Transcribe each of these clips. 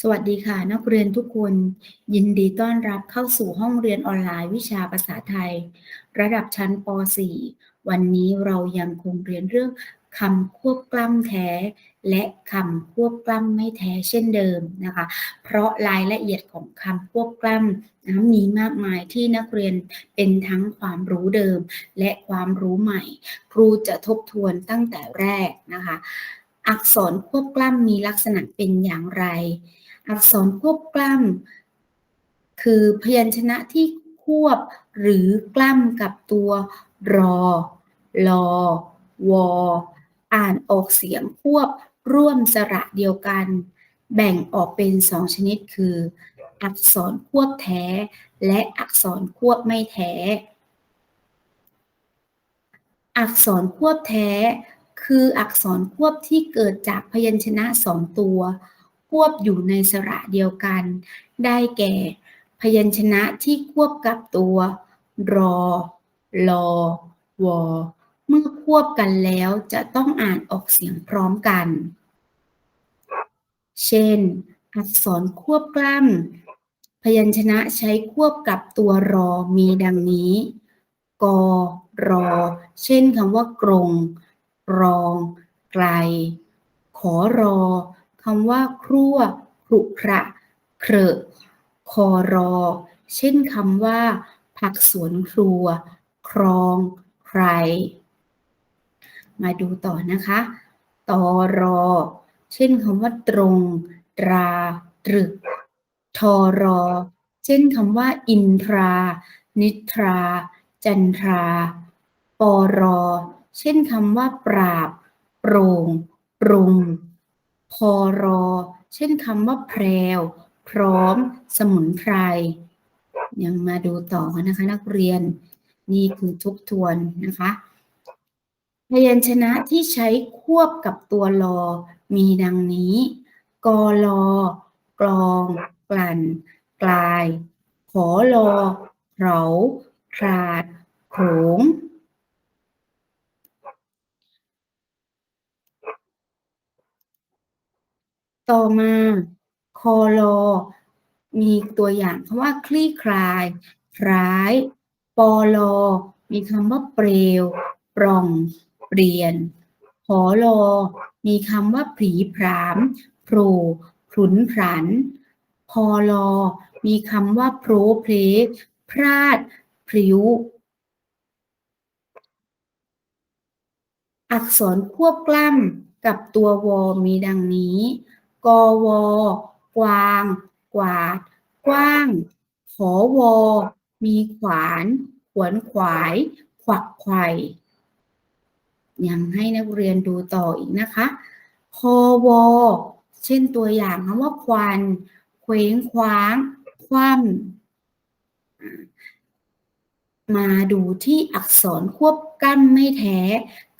สวัสดีค่ะ นักเรียนทุกคน ยินดีต้อนรับเข้าสู่ห้องเรียนออนไลน์วิชาภาษาไทย ระดับชั้นป .4 วันนี้เรายังคงเรียนเรื่องคำควบกล้ำแท้ และคำควบกล้ำไม่แท้เช่นเดิมนะคะ เพราะรายละเอียดของคำควบกล้ำนะมีมากมายที่นักเรียนเป็นทั้งความรู้เดิม และความรู้ใหม่ ครูจะทบทวนตั้งแต่แรกนะคะ อักษรควบกล้ำมีลักษณะเป็นอย่างไร อักษรควบกล้ำคือพยัญชนะที่ควบหรือกล้ำกับตัวรอ ลอ วอ อ่านออกเสียงควบร่วมสระเดียวกัน แบ่งออกเป็นสองชนิดคือ อักษรควบแท้ และอักษรควบไม่แท้ อักษรควบแท้ คืออักษรควบที่เกิดจากพยัญชนะสองตัว ควบอยู่ในสระเดียวกัน ได้แก่ พยัญชนะที่ควบกับตัว รอ ลอ วอ เมื่อควบกันแล้วจะต้องอ่านออกเสียงพร้อมกัน เช่น อักษรควบกล้ำพยัญชนะใช้ควบกับตัวรอมีดังนี้ กอ รอ เช่นคำว่ากรง รอง ไกล ขอรอ คำว่าครัวครุขระเครอคอรอ เช่นคำว่า ผักสวนครัว ครอง ใคร มาดูต่อนะคะตอรอ เช่นคำว่า ตรง ตรา ตรึก ทอรอ เช่นคำว่า อินทรา นิทรา จันทราปอรอ เช่นคำว่า ปราบ โปร่ง ปรุง พอรอ เช่นคำว่าแพรว พร้อม สมุนไพร ยังมาดูต่อนะคะ นักเรียน นี่คือทบทวนนะคะพยัญชนะที่ใช้ควบกับตัวลอมีดังนี้ กอลอกลอง กลั่น กลาย ขอลอเราคลาด โขง ต่อมาคอลอมีตัวอย่างคำว่าคลี่คลาย ร้าย ปอลอ มีคำว่าเปลว ปร่อง เปลี่ยนหอลอ มีคำว่าผีพรามโผล่พลุนพลัน พอลอ มีคำว่าโพรเพลพลาด พริ้ว อักษรควบกล้ำกับตัววอมีดังนี้ กอวกวาง กวาด กว้าง ขอวอ มีขวาน ขวนขวาย ขวักไขว่ยังให้นักเรียนดูต่ออีกนะคะคอวอ เช่นตัวอย่างคำว่าควัน เคว้งคว้าง คว่ำมาดูที่อักษรควบกั้นไม่แท้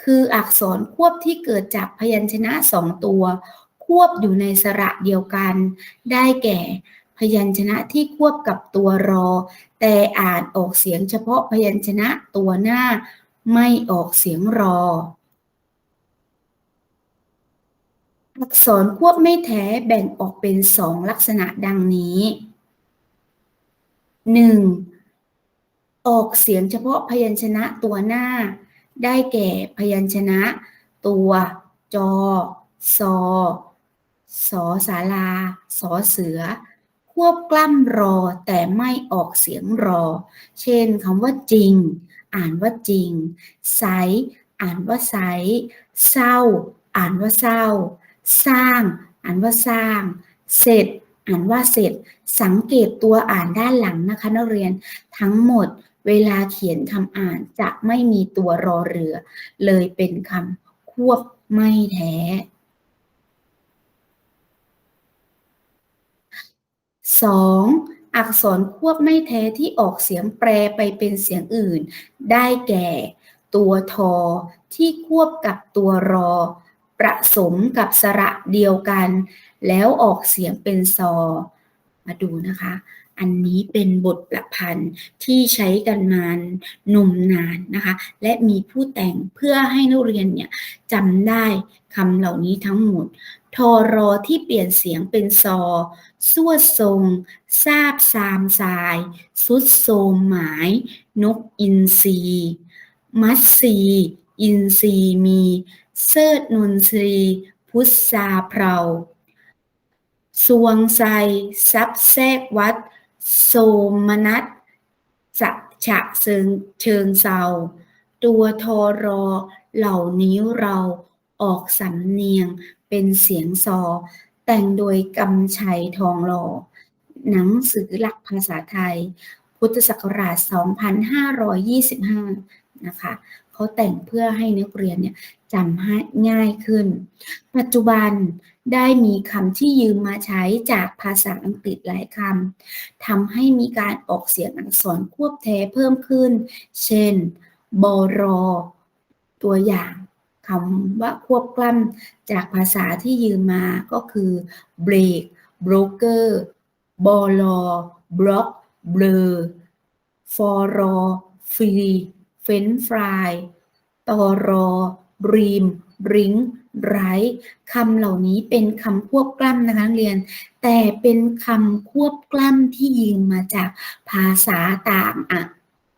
คืออักษรควบที่เกิดจากพยัญชนะสองตัว ควบอยู่ในสระเดียวกัน ได้แก่ พยัญชนะที่ควบกับตัวรอ แต่อ่านออกเสียงเฉพาะพยัญชนะตัวหน้า ไม่ออกเสียงรอ อักษรควบไม่แท้แบ่งออกเป็นสองลักษณะดังนี้ 1. ออกเสียงเฉพาะพยัญชนะตัวหน้า ได้แก่พยัญชนะ ตัว จอ ซอ สอสาลาสอเสือ ควบกล้ำรอแต่ไม่ออกเสียงรอ เช่นคำว่าจริง อ่านว่าจริงไซอ่านว่าไซเศร้า อ่านว่าเศร้า สร้าง อ่านว่าสร้าง เสร็จ อ่านว่าเสร็จ สังเกตตัวอ่านด้านหลังนะคะนักเรียนทั้งหมดเวลาเขียนคำอ่านจะไม่มีตัวรอเรือ เลยเป็นคำควบไม่แท้ 2. อักษรควบไม่แท้ที่ออกเสียงแปรไปเป็นเสียงอื่น ได้แก่ ตัวทอ ที่ควบกับตัวรอ ประสมกับสระเดียวกัน แล้วออกเสียงเป็นซอ มาดูนะคะ อันนี้เป็นบทประพันธ์ที่ใช้กันมานมนานนะคะ และมีผู้แต่งเพื่อให้นักเรียนเนี่ยจำได้คำเหล่านี้ทั้งหมด ทอรอที่เปลี่ยนเสียงเป็นซอสวดทรงซาบซามสาย สุดโสมหมาย นกอินทรีมัตสีอินทรีมี เสิร์นนทรี พุทธาเพราสวงไซซับแทกวัด โสมนัสจะฉะเชิงเชิงเซาตัวทอรอเหล่านี้เรา ออกสำเนียงเป็นเสียงซอ แต่งโดยกำชัยทองหล่อ หนังสือหลักภาษาไทย พุทธศักราช 2525 นะคะเขาแต่งเพื่อให้นักเรียนเนี่ยจำให้ง่ายขึ้น ปัจจุบันได้มีคำที่ยืมมาใช้จากภาษาอังกฤษหลายคำทำให้มีการออกเสียงอักษรควบแท้เพิ่มขึ้น เช่นบรอ ตัวอย่าง คำว่าควบกล้ำจากภาษาที่ยืมมาก็คือ break broker บอลอบล็อกเบลอฟอรอฟรีเฟนฟรายตอรอ รีม ริงไรคำเหล่านี้เป็นคำควบกล้ำนะคะเรียน แต่เป็นคำควบกล้ำที่ยืมมาจากภาษาต่างอะ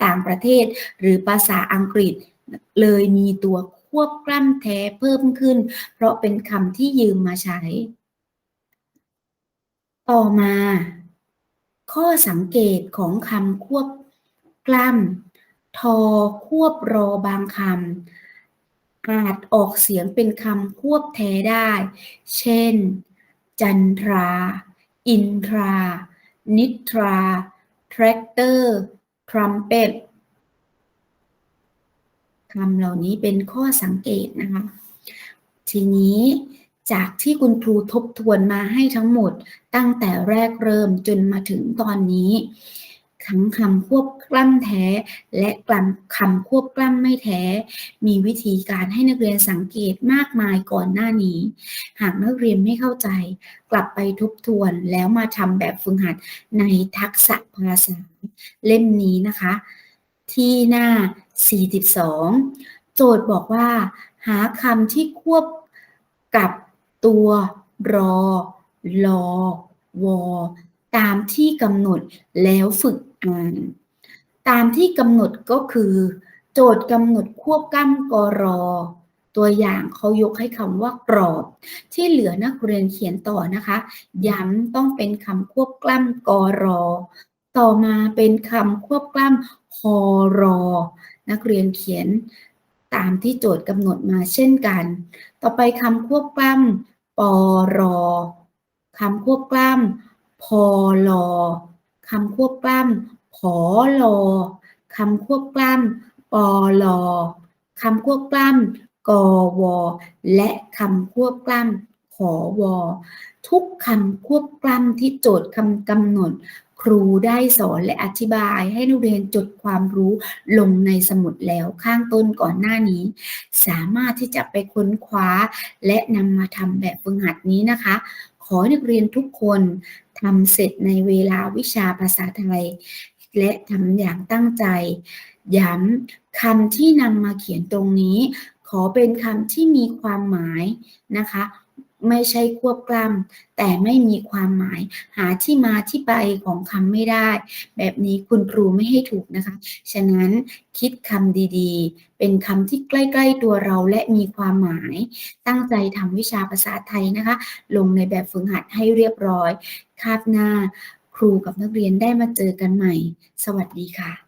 ต่างประเทศ หรือภาษาอังกฤษ เลยมีตัว ควบกล้ำแท้เพิ่มขึ้น เพราะเป็นคำที่ยืมมาใช้ ต่อมา ข้อสังเกตของคำควบกล้ำทอควบรอบางคำอาจออกเสียงเป็นคำควบแท้ได้ เช่น จันทรา อินทรา นิทรา แทรกเตอร์ ทรัมเป็ต คำเหล่านี้เป็นข้อสังเกตนะคะ ทีนี้จากที่คุณครูทบทวนมาให้ทั้งหมดตั้งแต่แรกเริ่มจนมาถึงตอนนี้ทั้งคำควบกล้ำแท้ และกลัคำควบกล้ำไม่แท้ มีวิธีการให้นักเรียนสังเกตมากมายก่อนหน้านี้ หากนักเรียนไม่เข้าใจ กลับไปทบทวนแล้วมาทำแบบฝึกหัดในทักษะภาษาเล่มนี้นะคะ ที่หน้า 42 โจทย์บอกว่า หาคำที่ควบกับตัวรอ ลอ วอ ตามที่กำหนดแล้วฝึกอ่านตามที่กำหนดก็คือ โจทย์กำหนดควบกั้มกรอ ตัวอย่างเขายกให้คำว่ากรอบ ที่เหลือนักเรียนเขียนต่อนะคะ ย้ำต้องเป็นคำควบกล้ำกรอ ต่อมาเป็นคำควบกล้ำคอรอ นักเรียนเขียนตามที่โจทย์กำหนดมาเช่นกัน ต่อไปคำควบกล้ำปอรอคำควบกล้ำพอลอคำควบกล้ำผอลอคำควบกล้ำปอลอคำควบกล้ำกอวอและคำควบกล้ำขอวอทุกคำควบกล้ำที่โจทย์คำกำหนด ครูได้สอนและอธิบายให้นักเรียนจดความรู้ลงในสมุดแล้วข้างต้นก่อนหน้านี้ สามารถที่จะไปค้นคว้า และนำมาทำแบบฝึกหัดนี้นะคะ ขอนักเรียนทุกคนทำเสร็จในเวลาวิชาภาษาไทย และทำอย่างตั้งใจ ย้ำคำที่นำมาเขียนตรงนี้ ขอเป็นคำที่มีความหมายนะคะ ไม่ใช่ควบกล้ำแต่ไม่มีความหมาย หาที่มาที่ไปของคำไม่ได้ แบบนี้คุณครูไม่ให้ถูกนะคะ ฉะนั้นคิดคำดีๆ เป็นคำที่ใกล้ ๆ ตัวเราและมีความหมาย ตั้งใจทำวิชาภาษาไทยนะคะ ลงในแบบฝึกหัดให้เรียบร้อย คาบหน้า ครูกับนักเรียนได้มาเจอกันใหม่ สวัสดีค่ะ